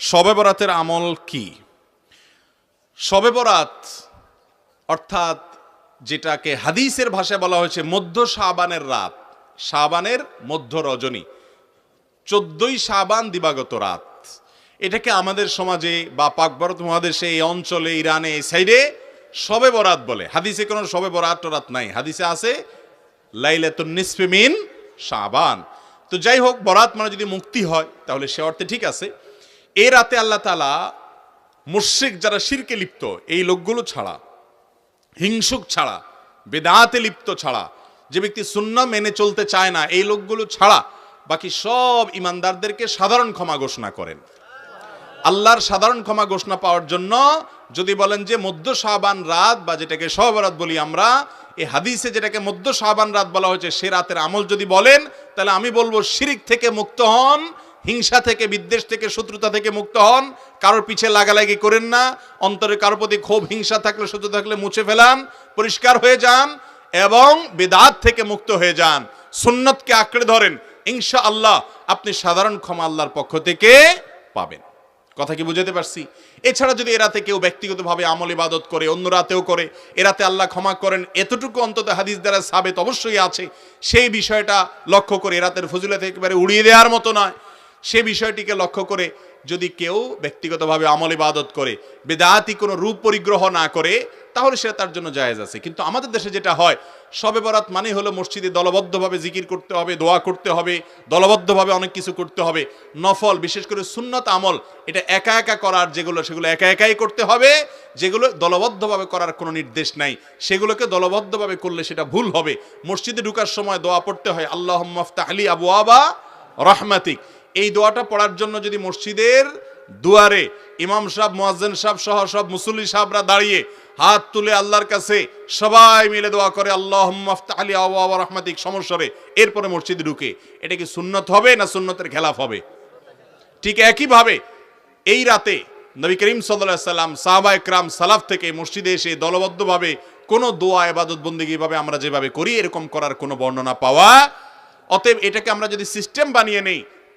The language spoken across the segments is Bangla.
শবে বরাতের আমল কি? শবে বরাত অর্থাৎ যেটাকে হাদিসের ভাষায় বলা হয়েছে মধ্য শাবানের রাত, শাবানের মধ্য রজনী, চোদ্দই শাবান দিবাগত রাত। এটাকে আমাদের সমাজে বা পাক ভারত মহাদেশে এই অঞ্চলে, ইরানে, এই সাইডে শবে বরাত বলে। হাদিসে কোনো শবে বরাত টরাত নাই। হাদিসে আছে, লাইলাতুন নিসফে মিন শাবান। তো যাই হোক, বরাত মানে যদি মুক্তি হয়, তাহলে সে অর্থে ঠিক আছে। এ রাতে আল্লাহ তালা মুশ্রিক যারা শিরকে লিপ্ত, এই লোকগুলো ছাড়া, হিংসুক ছাড়া, বেদাতে লিপ্ত ছাড়া, যে ব্যক্তি শূন্য মেনে চলতে চায় না, এই লোকগুলো ছাড়া বাকি সব ইমানদারদেরকে সাধারণ ক্ষমা ঘোষণা করেন। আল্লাহর সাধারণ ক্ষমা ঘোষণা পাওয়ার জন্য যদি বলেন যে মধ্য শাহবান রাত, বা যেটাকে সহবরাত বলি আমরা এই হাদিসে যেটাকে মধ্য শাহবান রাত বলা হয়েছে, সে রাতের আমল যদি বলেন, তাহলে আমি বলব শিরিক থেকে মুক্ত হন হিংসা থেকে, বিদ্বেষ থেকে, শত্রুতা থেকে মুক্ত হন। কারোর পিছে লাগালাগি করেন না। অন্তরে কারোর প্রতি ক্ষোভ, হিংসা থাকলে শত্রু থাকলে মুছে ফেলান, পরিষ্কার হয়ে যান এবং বেদাত থেকে মুক্ত হয়ে যান। সুন্নতকে আঁকড়ে ধরেন। ইনশা আল্লাহ আপনি সাধারণ ক্ষমা আল্লাহর পক্ষ থেকে পাবেন। কথা কি বুঝাতে পারছি? এছাড়া যদি এরাতে কেউ ব্যক্তিগতভাবে আমল ইবাদত করে, অন্য রাতেও করে এরাতে আল্লাহ ক্ষমা করেন, এতটুকু অন্তত হাদিস দ্বারা সাবেত অবশ্যই আছে। সেই বিষয়টা লক্ষ্য করে এরাতের ফজিলত একেবারে উড়িয়ে দেওয়ার মতো নয়। সে বিষয়টিকে লক্ষ্য করে যদি কেউ ব্যক্তিগতভাবে আমল ইবাদত করে, বেদাতি কোনো রূপ পরিগ্রহ না করে, তাহলে সেটা তার জন্য জায়েজ আছে। কিন্তু আমাদের দেশে যেটা হয়, সবে বরাত মানে হলো মসজিদে দলবদ্ধভাবে জিকির করতে হবে, দোয়া করতে হবে, দলবদ্ধভাবে অনেক কিছু করতে হবে, নফল, বিশেষ করে সুন্নত আমল, এটা একা একা করার যেগুলো, সেগুলো একা একাই করতে হবে, যেগুলো দলবদ্ধভাবে করার কোনো নির্দেশ নাই। সেগুলোকে দলবদ্ধভাবে করলে সেটা ভুল হবে। মসজিদে ঢুকার সময় দোয়া পড়তে হয় আল্লাহ মফতা আলী আবু আবা রহমাতিক। এই দোয়াটা পড়ার জন্য যদি মসজিদের দুয়ারে ইমাম সাহেব, মুয়াজ্জিন সাহেব সহ সব মুসল্লি সাহেবরা দাঁড়িয়ে হাত তুলে আল্লাহর কাছে সবাই মিলে দোয়া করে আল্লাহ আলী আবু রহমাতিক সমস্যরে এরপরে মসজিদে ঢুকে। এটা কি সুন্নত হবে না সুন্নতের খেলাফ হবে? ঠিক একইভাবে এই রাতে নবী করিম সাল্লাহ সাল্লাম, সাহাবা একরাম, সালাফ থেকে মসজিদে এসে দলবদ্ধভাবে কোনো দোয়া এবাদত বন্দিগি ভাবে আমরা যেভাবে করি, এরকম করার কোনো বর্ণনা পাওয়া। অতএব এটাকে আমরা যদি সিস্টেম বানিয়ে নেই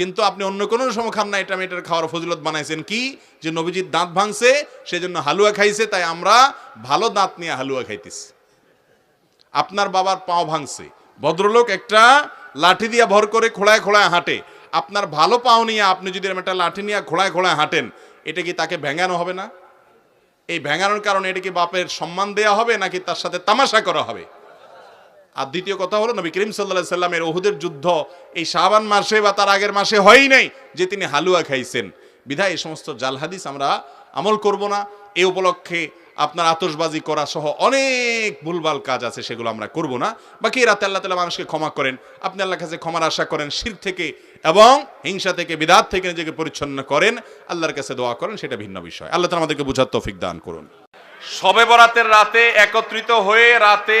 কিন্তু আপনি অন্য কোনো সময় খান না, এটা আমি এটার খাওয়ার ফজিলত বানাইছেন কি? যে নবীজির দাঁত ভাঙছে, সেজন্য হালুয়া খাইছে, তাই আমরা ভালো দাঁত নিয়ে হালুয়া খাইতেছি। আপনার বাবার পাও ভাঙছে। ভদ্রলোক একটা লাঠি দিয়া ভর করে খোড়ায় খোড়ায় হাঁটে। আপনার ভালো পাও নিয়ে আপনি যদি একটা লাঠি নিয়ে খোড়ায় খোড়ায় হাঁটেন, এটা কি তাকে ভেঙানো হবে না? এই ভেঙানোর কারণে এটা কি বাপের সম্মান দেয়া হবে, নাকি তার সাথে তামাশা করা হবে? আর দ্বিতীয় কথা হলো নবী করিম সাল্লাহ সাল্লামের ওহুদের যুদ্ধ এই শাবান মাসে বা তার আগের মাসে হয়ই নাই যে তিনি হালুয়া খাইছেন। বিধায় এই সমস্ত জাল হাদিস আমরা আমল করব না। এ উপলক্ষে আপনার আতসবাজি করা সহ অনেক ভুলভাল কাজ আছে, সেগুলো আমরা করব না। বাকি রাতে আল্লাহ তালা মানুষকে ক্ষমা করেন। আপনি আল্লাহর কাছে ক্ষমার আশা করেন শির থেকে এবং হিংসা থেকে, বিদাত থেকে নিজেকে পরিচ্ছন্ন করেন। আল্লাহর কাছে দোয়া করেন, সেটা ভিন্ন বিষয়। আল্লাহ তালা আমাদেরকে বুঝার তৌফিক দান করুন। শবে বরাতের রাতে একত্রিত হয়ে রাতে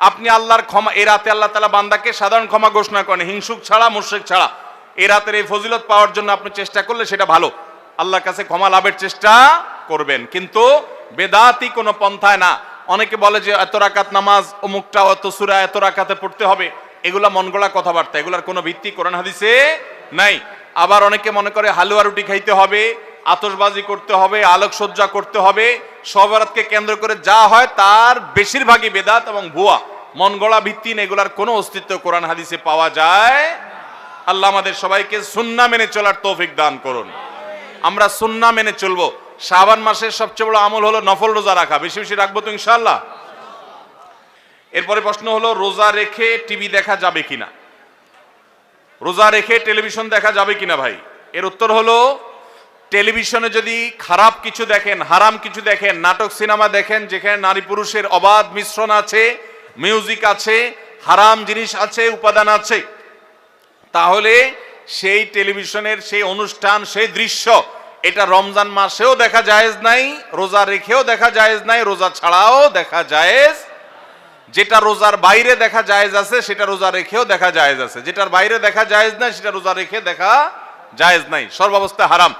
আপনি আল্লাহর ক্ষমা এই রাতে আল্লাহ তালা বান্দাকে সাধারণ ক্ষমা ঘোষণা করেন, হিংসুক ছাড়া, মুশ্রিক ছাড়া। এই রাতের এই ফজিলত পাওয়ার জন্য আপনি চেষ্টা করলে সেটা ভালো। আল্লাহর কাছে ক্ষমা লাভের চেষ্টা করবেন। কিন্তু বেদাতি কোনো পন্থায় না। অনেকে বলে যে এত রাকাত নামাজ, অমুকটা অত সুরা, এত রাকাতে পড়তে হবে। এগুলা মন গড়া কথাবার্তা। এগুলার কোনো ভিত্তি কোরআন হাদিসে নাই। আবার অনেকে মনে করে হালুয়া রুটি খাইতে হবে। আতশবাজি করতে হবে, আলোকসজ্জা করতে হবে। সবরাতকে কেন্দ্র করে যা হয় তার বেশিরভাগই বেদাত এবং ভুয়া। মন গড়া ভিত্তিন এগুলার কোনো অস্তিত্ব কোরআন হাদিসে পাওয়া যায়। আল্লাহ আমাদের সবাইকে সুন্না মেনে চলার তৌফিক দান করুন। আমরা সুন্না মেনে চলবো। শাবান মাসের সবচেয়ে বড় আমল হলো নফল রোজা রাখা। বেশি বেশি রাখব তো ইনশাল্লাহ এরপরে প্রশ্ন হলো, রোজা রেখে টিভি দেখা যাবে কিনা? রোজা রেখে টেলিভিশন দেখা যাবে কিনা ভাই? এর উত্তর হলো টেলিভিশনে যদি খারাপ কিছু দেখেন, হারাম কিছু দেখেন, নাটক, সিনেমা দেখেন, যেখানে নারী পুরুষের অবাধ মিশ্রণ আছে, মিউজিক আছে, হারাম জিনিস আছে, উপাদান আছে, তাহলে সেই টেলিভিশনের সেই অনুষ্ঠান, সেই দৃশ্য, এটা রমজান মাসেও দেখা জায়েজ নাই, রোজা রেখেও দেখা জায়েজ নাই, রোজা ছাড়াও দেখা জায়েজ, যেটা রোজার বাইরে দেখা জায়েজ আছে, সেটা রোজা রেখেও দেখা জায়েজ আছে, যেটার বাইরে দেখা জায়েজ নাই, সেটা রোজা রেখে দেখা জায়েজ নাই, সর্বাবস্থা হারাম।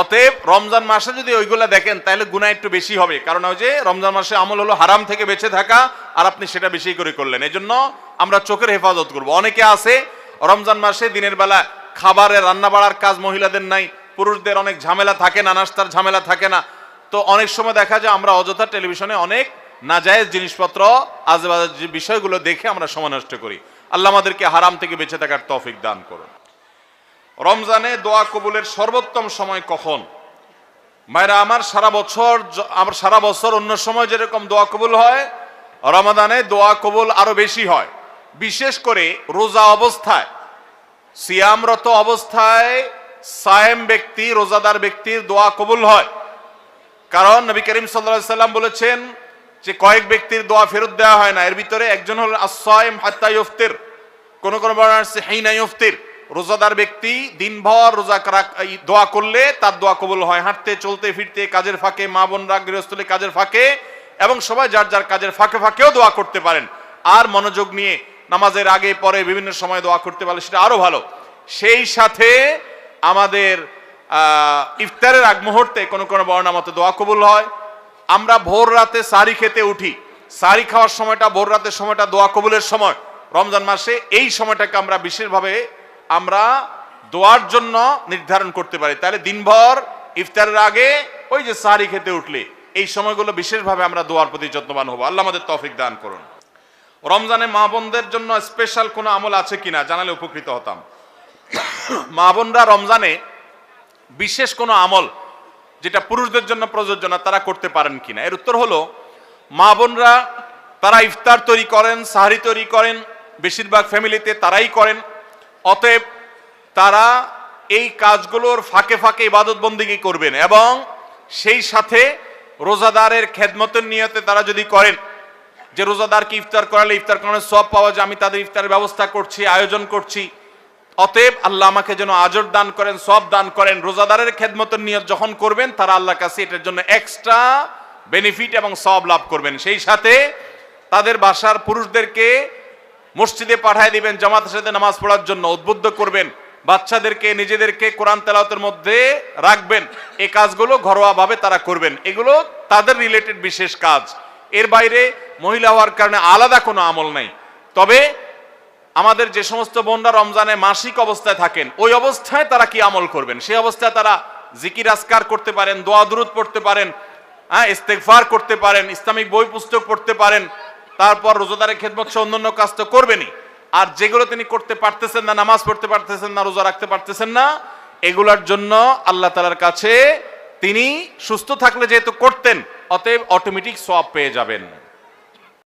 অতএব রমজান মাসে যদি ওইগুলা দেখেন, তাহলে গুণা একটু বেশি হবে। কারণ ওই যে রমজান মাসে আমল হলো হারাম থেকে বেঁচে থাকা, আর আপনি সেটা বেশি করে করলেন। এই জন্য আমরা চোখের হেফাজত করব। অনেকে আছে, রমজান মাসে দিনের বেলা খাবারে রান্না বাড়ার কাজ মহিলাদের নাই, পুরুষদের অনেক ঝামেলা থাকে না, নাস্তার ঝামেলা থাকে না। তো অনেক সময় দেখা যায় আমরা অযথা টেলিভিশনে অনেক নাজায়েজ জিনিসপত্র, আজেবাজে বিষয়গুলো দেখে আমরা সময় নষ্ট করি। আল্লাহ আমাদেরকে হারাম থেকে বেঁচে থাকার তৌফিক দান করুন। রমজানে দোয়া কবুলের সর্বোত্তম সময় কখন? মায়েরা, আমার সারা বছর আমার সারা বছর অন্য সময় যেরকম দোয়া কবুল হয়, রমাদানে দোয়া কবুল আরও বেশি হয়। বিশেষ করে রোজা অবস্থায়, সিয়ামরত অবস্থায় সায়েম ব্যক্তি, রোজাদার ব্যক্তির দোয়া কবুল হয়। কারণ নবী করিম সাল্লাল্লাহু সাল্লাম বলেছেন যে কয়েক ব্যক্তির দোয়া ফেরত দেওয়া হয় না। এর ভিতরে একজন হল আসাইম হাত্তা ইফতির কোনো কোনো বর্ণনা আছে ইফতির রোজাদার ব্যক্তি দিনভর রোজা দোয়া করলে তার দোয়া কবুল হয়। হাঁটতে, চলতে, ফিরতে, কাজের ফাঁকে, মা বোনরা গৃহস্থলে কাজের ফাঁকে এবং সবাই যার যার কাজের ফাঁকে ফাঁকেও দোয়া করতে পারেন। আর মনোযোগ নিয়ে নামাজের আগে, পরে বিভিন্ন সময় দোয়া করতে পারলে সেটা আরও ভালো। সেই সাথে আমাদের ইফতারের আগ মুহূর্তে কোনো কোনো বর্ণনা মতো দোয়া কবুল হয়। আমরা ভোর রাতে সারি খেতে উঠি। সারি খাওয়ার সময়টা, ভোর রাতের সময়টা দোয়া কবুলের সময়। রমজান মাসে এই সময়টাকে আমরা বিশেষভাবে আমরা দোয়ার জন্য নির্ধারণ করতে পারি। তাহলে দিনভর ইফতারের আগে ওই যে সারি খেতে উঠলে, এই সময়গুলো বিশেষভাবে আমরা দোয়ার প্রতি যত্নবান হব। আল্লাহ আমাদের তৌফিক দান করুন। রমজানে মা বোনদের জন্য স্পেশাল কোনো আমল আছে কিনা জানালে উপকৃত হতাম। মা বোনরা রমজানে বিশেষ কোনো আমল যেটা পুরুষদের জন্য প্রযোজ্য না, তারা করতে পারেন কিনা? এর উত্তর হলো, মা বোনরা তারা ইফতার তৈরি করেন, সাহারি তৈরি করেন, বেশিরভাগ ফ্যামিলিতে তারাই করেন। অতএব তারা এই কাজগুলোর ফাঁকে ফাঁকে ইবাদত বন্দিগি করবেন? এবং সেই সাথে রোজাদারের খেদমতের নিয়তে তারা যদি করেন, যে রোজাদারকে ইফতার করালে ইফতার করানোর সব পাওয়া যায়, আমি তাদের ইফতারের ব্যবস্থা করছি, আয়োজন করছি। অতএব আল্লাহ আমাকে যেন আজর দান করেন সব দান করেন। রোজাদারের খেদমতের নিয়ত যখন করবেন, তারা আল্লাহর কাছে এটার জন্য এক্সট্রা বেনিফিট এবং সব লাভ করবেন। সেই সাথে তাদের বাসার পুরুষদেরকে মসজিদে পাঠায় দিবেন, জামাতের সাথে নামাজ পড়ার জন্য উদ্বুদ্ধ করবেন, বাচ্চাদেরকে, নিজেদেরকে কোরআন তেলাওয়াতের মধ্যে রাখবেন এই কাজগুলো ঘরোয়াভাবে তারা করবেন। এগুলো তাদের রিলেটেড বিশেষ কাজ। এর বাইরে মহিলা হওয়ার কারণে আলাদা কোনো আমল নাই। তবে আমাদের যে সমস্ত বোনরা রমজানে মাসিক অবস্থায় থাকেন, ওই অবস্থায় তারা কি আমল করবেন? সেই অবস্থায় তারা জিকির আসকার করতে পারেন, দোয়া, দুরুদ পড়তে পারেন হ্যাঁ ইস্তেগফার করতে পারেন, ইসলামিক বই পুস্তক পড়তে পারেন তারপর রোজাদারের খেদমত সহ অন্য কাজ তো করবেনই। আর যেগুলো তিনি করতে পারতেছেন না, নামাজ পড়তে পারতেছেন না, রোজা রাখতে পারতেছেন না, এগুলার জন্য আল্লাহ তালার কাছে তিনি সুস্থ থাকলে যেহেতু করতেন, অতএব অটোমেটিক সব পেয়ে যাবেন।